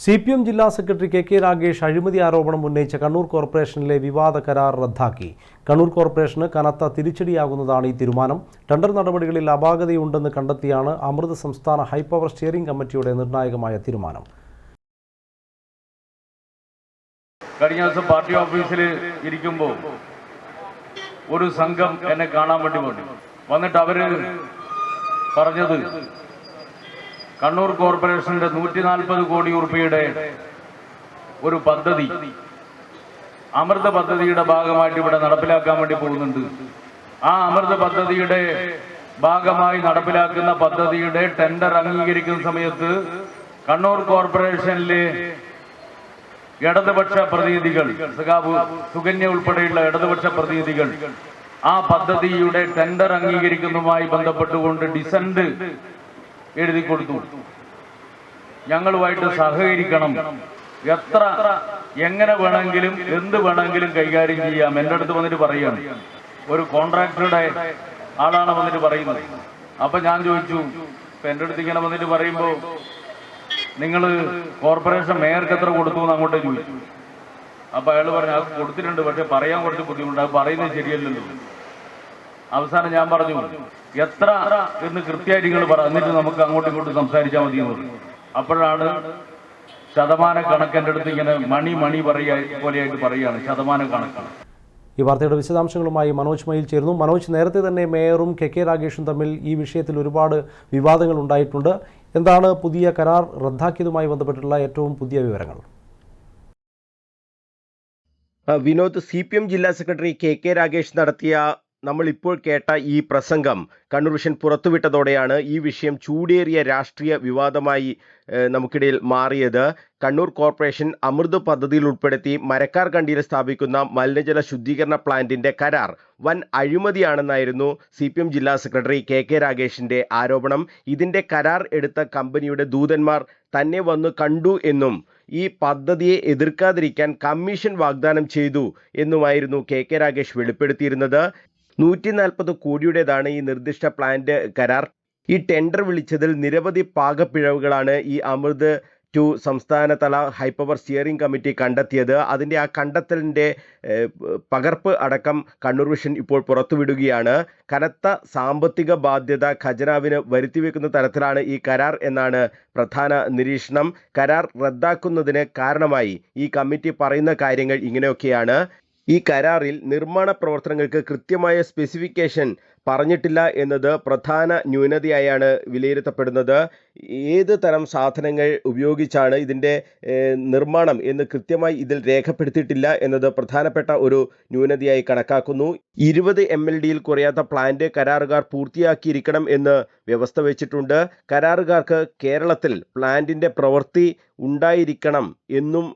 C P M ജില്ലാ secretary K K Ragesh അഴിമതി ആരോപണം ഉന്നയിച്ച കണ്ണൂർ കോർപ്പറേഷനിലെ വിവാദ കരാർ റദ്ദാക്കി. കണ്ണൂർ കോർപ്പറേഷന് കനത്ത തിരിച്ചടിയാകുന്നതാണ് ഈ തീരുമാനം. ടെൻഡർ നടപടികളിൽ അപാകതയുണ്ടെന്ന് കണ്ടെത്തിയാണ് അമൃത് സംസ്ഥാന ഹൈപ്പവർ സ്റ്റിയറിംഗ് കമ്മിറ്റിയുടെ നിർണായകമായ തീരുമാനം. കഴിഞ്ഞ ദിവസം പാർട്ടി ഓഫീസിൽ ഇരിക്കുമ്പോൾ ഒരു സംഘം എന്നെ കാണാൻ വേണ്ടി വന്നു. വന്നിട്ട് അവർ പറഞ്ഞത് കണ്ണൂർ കോർപ്പറേഷന്റെ നൂറ്റി നാൽപ്പത് കോടി രൂപയുടെ ഒരു പദ്ധതി അമൃത പദ്ധതിയുടെ ഭാഗമായിട്ട് ഇവിടെ നടപ്പിലാക്കാൻ വേണ്ടി പോകുന്നുണ്ട്. ആ അമൃത പദ്ധതിയുടെ ഭാഗമായി നടപ്പിലാക്കുന്ന പദ്ധതിയുടെ ടെൻഡർ അംഗീകരിക്കുന്ന സമയത്ത് കണ്ണൂർ കോർപ്പറേഷനിലെ ഇടതുപക്ഷ പ്രതിനിധികൾ സഖാബ് സുകന്യ ഉൾപ്പെടെയുള്ള ഇടതുപക്ഷ പ്രതിനിധികൾ ആ പദ്ധതിയുടെ ടെൻഡർ അംഗീകരിക്കുന്നതുമായി ബന്ധപ്പെട്ടുകൊണ്ട് ഡിസന്റ് എഴുതി കൊടുത്തു ഞങ്ങളുമായിട്ട് സഹകരിക്കണം. എത്ര എങ്ങനെ വേണമെങ്കിലും എന്ത് വേണമെങ്കിലും കൈകാര്യം ചെയ്യാം. എന്റെ അടുത്ത് വന്നിട്ട് പറയുകയാണ് ഒരു കോൺട്രാക്ടറുടെ ആളാണ് വന്നിട്ട് പറയുന്നത്. അപ്പൊ ഞാൻ ചോദിച്ചു ഇപ്പൊ എന്റെ അടുത്ത് ഇങ്ങനെ വന്നിട്ട് പറയുമ്പോൾ നിങ്ങൾ കോർപ്പറേഷൻ മേയർക്ക് എത്ര കൊടുത്തു എന്ന് അങ്ങോട്ട് ചോദിച്ചു. അപ്പൊ അയാൾ പറഞ്ഞു അത് കൊടുത്തിട്ടുണ്ട് പക്ഷെ പറയാൻ കുറച്ച് ബുദ്ധിമുട്ടാണ് പറയുന്നത് ശരിയല്ലല്ലോ. അവസാനം ഞാൻ പറഞ്ഞു എത്ര എന്ന് കൃത്യമായിട്ട് നിങ്ങൾ പറ എന്നിട്ട് നമുക്ക് അങ്ങോട്ടും ഇങ്ങോട്ടും സംസാരിച്ചാൽ മതി എന്ന് പറഞ്ഞു. അപ്പോഴാണ് ശതമാന കണക്കെന്റെ അടുത്ത് ഇങ്ങനെ മണി മണി പറയാ പോലെയായിട്ട് പറയുകയാണ് ശതമാന കണക്കാണ്. ഈ വാർത്തയുടെ വിശദാംശങ്ങളുമായി മനോജ് മയിൽ ചേരുന്നു. മനോജ് നേരത്തെ തന്നെ മേയറും കെ കെ രാഗേഷും തമ്മിൽ ഈ വിഷയത്തിൽ ഒരുപാട് വിവാദങ്ങൾ ഉണ്ടായിട്ടുണ്ട്. എന്താണ് പുതിയ കരാർ റദ്ദാക്കിയതുമായി ബന്ധപ്പെട്ടുള്ള ഏറ്റവും പുതിയ വിവരങ്ങൾ? വിനോദ് സി പി എം ജില്ലാ സെക്രട്ടറി കെ കെ രാഗേഷ് നടത്തിയ നമ്മൾ ഇപ്പോൾ കേട്ട ഈ പ്രസംഗം കണ്ണൂർ വിഷൻ പുറത്തുവിട്ടതോടെയാണ് ഈ വിഷയം ചൂടേറിയ രാഷ്ട്രീയ വിവാദമായി നമുക്കിടയിൽ മാറിയത്. കണ്ണൂർ കോർപ്പറേഷൻ അമൃത് പദ്ധതിയിൽ ഉൾപ്പെടുത്തി മരക്കാർ കണ്ടിയിൽ സ്ഥാപിക്കുന്ന മലിനജല ശുദ്ധീകരണ പ്ലാന്റിന്റെ കരാർ വൻ അഴിമതിയാണെന്നായിരുന്നു സി പി എം ജില്ലാ സെക്രട്ടറി കെ കെ രാഗേഷിന്റെ ആരോപണം. ഇതിന്റെ കരാർ എടുത്ത കമ്പനിയുടെ ദൂതന്മാർ തന്നെ വന്നു കണ്ടു എന്നും ഈ പദ്ധതിയെ എതിർക്കാതിരിക്കാൻ കമ്മീഷൻ വാഗ്ദാനം ചെയ്തു എന്നുമായിരുന്നു കെ കെ രാഗേഷ് വെളിപ്പെടുത്തിയിരുന്നത്. നൂറ്റി നാൽപ്പത് കോടിയുടേതാണ് ഈ നിർദ്ദിഷ്ട പ്ലാന്റ് കരാർ. ഈ ടെൻഡർ വിളിച്ചതിൽ നിരവധി പാകപ്പിഴവുകളാണ് ഈ അമൃത് ടു സംസ്ഥാനതല ഹൈപ്പവർ സ്റ്റിയറിംഗ് കമ്മിറ്റി കണ്ടെത്തിയത്. അതിന്റെ ആ കണ്ടെത്തലിന്റെ പകർപ്പ് അടക്കം കണ്ണൂർ വിഷൻ ഇപ്പോൾ പുറത്തുവിടുകയാണ്. കനത്ത സാമ്പത്തിക ബാധ്യത ഖജനാവിന് വരുത്തിവെക്കുന്ന തരത്തിലാണ് ഈ കരാർ എന്നാണ് പ്രധാന നിരീക്ഷണം. കരാർ റദ്ദാക്കുന്നതിന് കാരണമായി ഈ കമ്മിറ്റി പറയുന്ന കാര്യങ്ങൾ ഇങ്ങനെയൊക്കെയാണ്. ഈ കരാറിൽ നിർമ്മാണ പ്രവർത്തനങ്ങൾക്ക് കൃത്യമായ സ്പെസിഫിക്കേഷൻ പറഞ്ഞിട്ടില്ല എന്നത് പ്രധാന ന്യൂനതയായാണ് വിലയിരുത്തപ്പെടുന്നത്. ഏത് തരം സാധനങ്ങൾ ഉപയോഗിച്ചാണ് ഇതിന്റെ നിർമ്മാണം എന്ന് കൃത്യമായി ഇതിൽ രേഖപ്പെടുത്തിയിട്ടില്ല എന്നത് പ്രധാനപ്പെട്ട ഒരു ന്യൂനതയായി കണക്കാക്കുന്നു. ഇരുപത് എം എൽ ഡിയിൽ കുറയാത്ത പ്ലാന്റ് കരാറുകാർ പൂർത്തിയാക്കിയിരിക്കണം എന്ന് വ്യവസ്ഥ വെച്ചിട്ടുണ്ട്. കരാറുകാർക്ക് കേരളത്തിൽ പ്ലാന്റിന്റെ പ്രവൃത്തി ഉണ്ടായിരിക്കണം എന്നും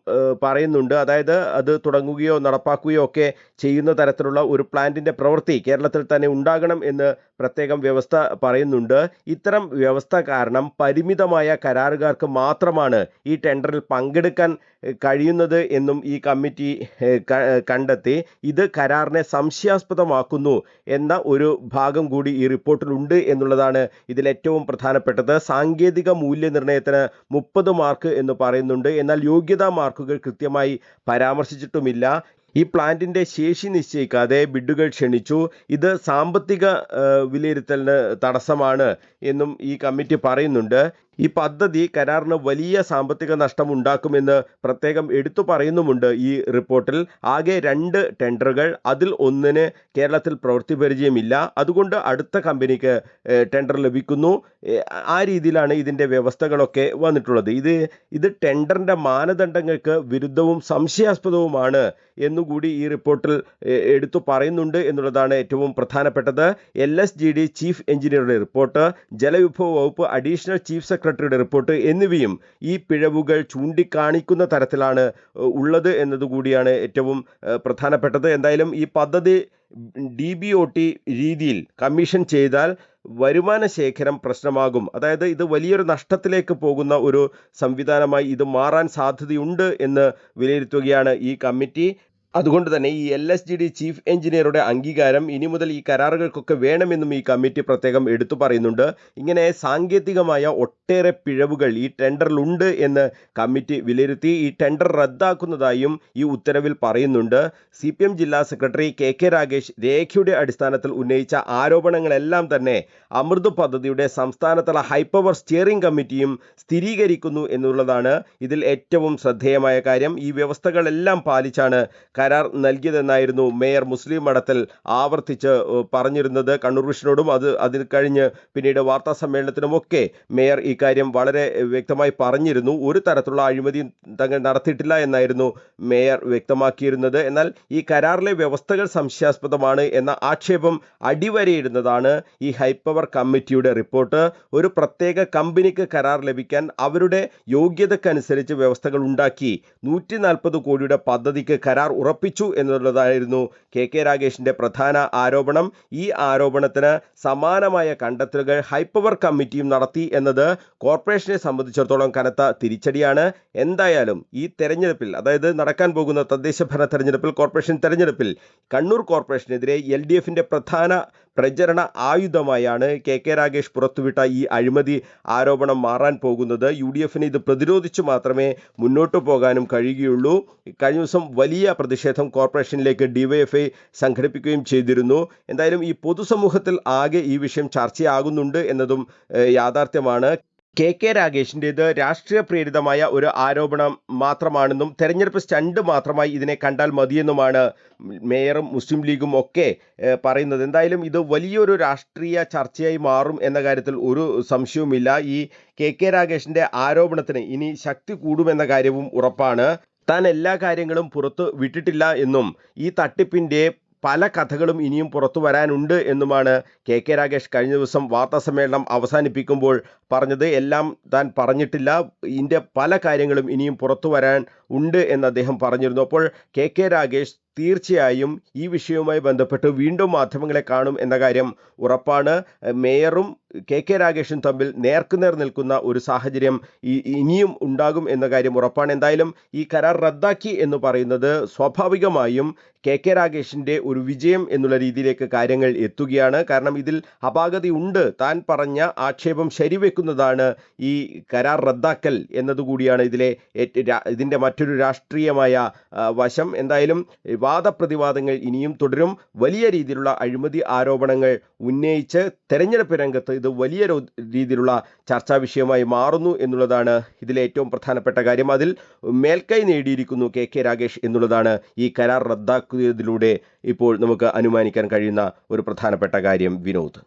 പറയുന്നുണ്ട്. അതായത് അത് തുടങ്ങുകയോ നടപ്പാക്കുകയോ ഒക്കെ ചെയ്യുന്ന തരത്തിലുള്ള ഒരു പ്ലാന്റിന്റെ പ്രവൃത്തി കേരളത്തിൽ തന്നെ ഉണ്ടാകണം എന്ന് പ്രത്യേകം വ്യവസ്ഥ പറയുന്നുണ്ട്. ഇത്തരം വ്യവസ്ഥ കാരണം പരിമിതമായ കരാറുകാർക്ക് മാത്രമാണ് ഈ ടെൻഡറിൽ പങ്കെടുക്കാൻ കഴിയുന്നത് എന്നും ഈ കമ്മിറ്റി കണ്ടെത്തി. ഇത് കരാറിനെ സംശയാസ്പദമാക്കുന്നു എന്ന ഒരു ഭാഗം കൂടി ഈ റിപ്പോർട്ടിലുണ്ട് എന്നുള്ളതാണ് ഇതിലേറ്റവും പ്രധാനപ്പെട്ടത്. സാങ്കേതിക മൂല്യനിർണയത്തിന് മുപ്പത് മാർക്ക് എന്ന് പറയുന്നുണ്ട്. എന്നാൽ യോഗ്യതാ മാർക്കുകൾ കൃത്യമായി പരാമർശിച്ചിട്ടുമില്ല. ഈ പ്ലാന്റിന്റെ ശേഷി നിശ്ചയിക്കാതെ ബിഡുകൾ ക്ഷണിച്ചു. ഇത് സാമ്പത്തിക വിലയിരുത്തലിന് തടസ്സമാണ് എന്നും ഈ കമ്മിറ്റി പറയുന്നുണ്ട്. ഈ പദ്ധതി കരാറിന് വലിയ സാമ്പത്തിക നഷ്ടം ഉണ്ടാക്കുമെന്ന് പ്രത്യേകം എടുത്തു പറയുന്നുമുണ്ട് ഈ റിപ്പോർട്ടിൽ. ആകെ രണ്ട് ടെൻഡറുകൾ അതിൽ ഒന്നിന് കേരളത്തിൽ പ്രവൃത്തി പരിചയമില്ല. അതുകൊണ്ട് അടുത്ത കമ്പനിക്ക് ടെൻഡർ ലഭിക്കുന്നു. ആ രീതിയിലാണ് ഇതിന്റെ വ്യവസ്ഥകളൊക്കെ വന്നിട്ടുള്ളത്. ഇത് ഇത് ടെൻഡറിന്റെ മാനദണ്ഡങ്ങൾക്ക് വിരുദ്ധവും സംശയാസ്പദവുമാണ് എന്നുകൂടി ഈ റിപ്പോർട്ടിൽ എടുത്തു പറയുന്നുണ്ട് എന്നുള്ളതാണ് ഏറ്റവും പ്രധാനപ്പെട്ടത്. L S G D chief എഞ്ചിനീയറുടെ റിപ്പോർട്ട്. ജലവിഭവ വകുപ്പ് അഡീഷണൽ ചീഫ് സെക്രട്ടറിയുടെ റിപ്പോർട്ട്. എന്നിവയും ഈ പിഴവുകൾ ചൂണ്ടിക്കാണിക്കുന്ന തരത്തിലാണ് ഉള്ളത് എന്നതുകൂടിയാണ് ഏറ്റവും പ്രധാനപ്പെട്ടത്. എന്തായാലും ഈ പദ്ധതി ഡി ബി ഒ ടി രീതിയിൽ കമ്മീഷൻ ചെയ്താൽ വരുമാന ശേഖരം പ്രശ്നമാകും. അതായത് ഇത് വലിയൊരു നഷ്ടത്തിലേക്ക് പോകുന്ന ഒരു സംവിധാനമായി ഇത് മാറാൻ സാധ്യതയുണ്ട് എന്ന് വിലയിരുത്തുകയാണ് ഈ കമ്മിറ്റി. അതുകൊണ്ട് തന്നെ ഈ L S G D chief എഞ്ചിനീയറുടെ അംഗീകാരം ഇനി മുതൽ ഈ കരാറുകൾക്കൊക്കെ വേണമെന്നും ഈ കമ്മിറ്റി പ്രത്യേകം എടുത്തു പറയുന്നുണ്ട്. ഇങ്ങനെ സാങ്കേതികമായ ഒട്ടേറെ പിഴവുകൾ ഈ ടെൻഡറിലുണ്ട് എന്ന് കമ്മിറ്റി വിലയിരുത്തി ഈ ടെൻഡർ റദ്ദാക്കുന്നതായും ഈ ഉത്തരവിൽ പറയുന്നുണ്ട്. സി പി എം ജില്ലാ സെക്രട്ടറി കെ കെ രാഗേഷ് രേഖയുടെ അടിസ്ഥാനത്തിൽ ഉന്നയിച്ച ആരോപണങ്ങളെല്ലാം തന്നെ അമൃത് പദ്ധതിയുടെ സംസ്ഥാനതല ഹൈപ്പവർ സ്റ്റിയറിംഗ് കമ്മിറ്റിയും സ്ഥിരീകരിക്കുന്നു എന്നുള്ളതാണ് ഇതിൽ ഏറ്റവും ശ്രദ്ധേയമായ കാര്യം. ഈ വ്യവസ്ഥകളെല്ലാം പാലിച്ചാണ് കരാർ നൽകിയതെന്നായിരുന്നു മേയർ മുസ്ലിം മഠത്തിൽ ആവർത്തിച്ച് പറഞ്ഞിരുന്നത്. കണ്ണൂർ വിഷനോടും അത് അതിൽ കഴിഞ്ഞ് പിന്നീട് വാർത്താ സമ്മേളനത്തിനുമൊക്കെ മേയർ ഇക്കാര്യം വളരെ വ്യക്തമായി പറഞ്ഞിരുന്നു. ഒരു തരത്തിലുള്ള അഴിമതിയും തങ്ങൾ നടത്തിയിട്ടില്ല എന്നായിരുന്നു മേയർ വ്യക്തമാക്കിയിരുന്നത്. എന്നാൽ ഈ കരാറിലെ വ്യവസ്ഥകൾ സംശയാസ്പദമാണ് എന്ന ആക്ഷേപം അടിവരയിടുന്നതാണ് ഈ ഹൈപ്പവർ കമ്മിറ്റിയുടെ റിപ്പോർട്ട്. ഒരു പ്രത്യേക കമ്പനിക്ക് കരാർ ലഭിക്കാൻ അവരുടെ യോഗ്യതക്കനുസരിച്ച് വ്യവസ്ഥകൾ ഉണ്ടാക്കി നൂറ്റി കോടിയുടെ പദ്ധതിക്ക് കരാർ ഉറപ്പിച്ചു എന്നുള്ളതായിരുന്നു കെ കെ രാഗേഷിന്റെ പ്രധാന ആരോപണം. ഈ ആരോപണത്തിന് സമാനമായ കണ്ടെത്തലുകൾ ഹൈപ്പവർ കമ്മിറ്റിയും നടത്തി എന്നത് കോർപ്പറേഷനെ സംബന്ധിച്ചിടത്തോളം കനത്ത തിരിച്ചടിയാണ്. എന്തായാലും ഈ തെരഞ്ഞെടുപ്പിൽ അതായത് നടക്കാൻ പോകുന്ന തദ്ദേശ ഭരണ തെരഞ്ഞെടുപ്പിൽ കോർപ്പറേഷൻ തെരഞ്ഞെടുപ്പിൽ കണ്ണൂർ കോർപ്പറേഷനെതിരെ എൽ ഡി എഫിന്റെ പ്രധാന പ്രചരണ ആയുധമായാണ് കെ കെ രാഗേഷ് പുറത്തുവിട്ട ഈ അഴിമതി ആരോപണം മാറാൻ പോകുന്നത്. യു ഡി എഫിന് ഇത് പ്രതിരോധിച്ചു മാത്രമേ മുന്നോട്ട് പോകാനും കഴിയുകയുള്ളൂ. കഴിഞ്ഞ ദിവസം വലിയ പ്രതിഷേധം കോർപ്പറേഷനിലേക്ക് ഡിവൈഎഫ്ഐ സംഘടിപ്പിക്കുകയും ചെയ്തിരുന്നു. എന്തായാലും ഈ പൊതുസമൂഹത്തിൽ ആകെ ഈ വിഷയം ചർച്ചയാകുന്നുണ്ട് എന്നതും യാഥാർത്ഥ്യമാണ്. കെ കെ രാഗേഷിന്റേത് രാഷ്ട്രീയ പ്രേരിതമായ ഒരു ആരോപണം മാത്രമാണെന്നും തെരഞ്ഞെടുപ്പ് സ്റ്റണ്ട് മാത്രമായി ഇതിനെ കണ്ടാൽ മതിയെന്നുമാണ് മേയറും മുസ്ലിം ലീഗും ഒക്കെ പറയുന്നത്. എന്തായാലും ഇത് വലിയൊരു രാഷ്ട്രീയ ചർച്ചയായി മാറും എന്ന കാര്യത്തിൽ ഒരു സംശയവുമില്ല. ഈ കെ കെ രാഗേഷിന്റെ ആരോപണത്തിന് ഇനി ശക്തി കൂടുമെന്ന കാര്യവും ഉറപ്പാണ്. താൻ എല്ലാ കാര്യങ്ങളും പുറത്ത് വിട്ടിട്ടില്ല എന്നും ഈ തട്ടിപ്പിന്റെ പല കഥകളും ഇനിയും പുറത്തു വരാനുണ്ട് എന്നുമാണ് കെ കെ രാഗേഷ് കഴിഞ്ഞ ദിവസം വാർത്താസമ്മേളനം അവസാനിപ്പിക്കുമ്പോൾ പറഞ്ഞത്. എല്ലാം താൻ പറഞ്ഞിട്ടില്ല. ഇതിന്റെ പല കാര്യങ്ങളും ഇനിയും പുറത്തു വരാൻ ഉണ്ട് എന്ന് അദ്ദേഹം പറഞ്ഞിരുന്നു. അപ്പോൾ കെ കെ രാഗേഷ് തീർച്ചയായും ഈ വിഷയവുമായി ബന്ധപ്പെട്ട് വീണ്ടും മാധ്യമങ്ങളെ കാണും എന്ന കാര്യം ഉറപ്പാണ്. മേയറും കെ കെ രാഗേഷും തമ്മിൽ നേർക്കുനേർ നിൽക്കുന്ന ഒരു സാഹചര്യം ഇനിയും ഉണ്ടാകും എന്ന കാര്യം ഉറപ്പാണ്. എന്തായാലും ഈ കരാർ റദ്ദാക്കി എന്ന് പറയുന്നത് സ്വാഭാവികമായും കെ കെ രാഗേഷിന്റെ ഒരു വിജയം എന്നുള്ള രീതിയിലേക്ക് കാര്യങ്ങൾ എത്തുകയാണ്. കാരണം ഇതിൽ അപാകതയുണ്ട് താൻ പറഞ്ഞ ആക്ഷേപം ശരിവെക്കുന്നതാണ് ഈ കരാർ റദ്ദാക്കൽ എന്നതുകൂടിയാണ് ഇതിലെ ഇതിന്റെ മറ്റൊരു രാഷ്ട്രീയമായ വശം. എന്തായാലും വാദപ്രതിവാദങ്ങൾ ഇനിയും തുടരും. വലിയ രീതിയിലുള്ള അഴിമതി ആരോപണങ്ങൾ ഉന്നയിച്ച് തെരഞ്ഞെടുപ്പ് രംഗത്ത് ഇത് വലിയ രീതിയിലുള്ള ചർച്ചാ വിഷയമായി മാറുന്നു എന്നുള്ളതാണ് ഇതിലെ ഏറ്റവും പ്രധാനപ്പെട്ട കാര്യം. അതിൽ മേൽക്കൈ നേടിയിരിക്കുന്നു കെ കെ രാഗേഷ് എന്നുള്ളതാണ് ഈ കരാർ റദ്ദാക്കിയതിലൂടെ ഇപ്പോൾ നമുക്ക് അനുമാനിക്കാൻ കഴിയുന്ന ഒരു പ്രധാനപ്പെട്ട കാര്യം. വിനോദ്.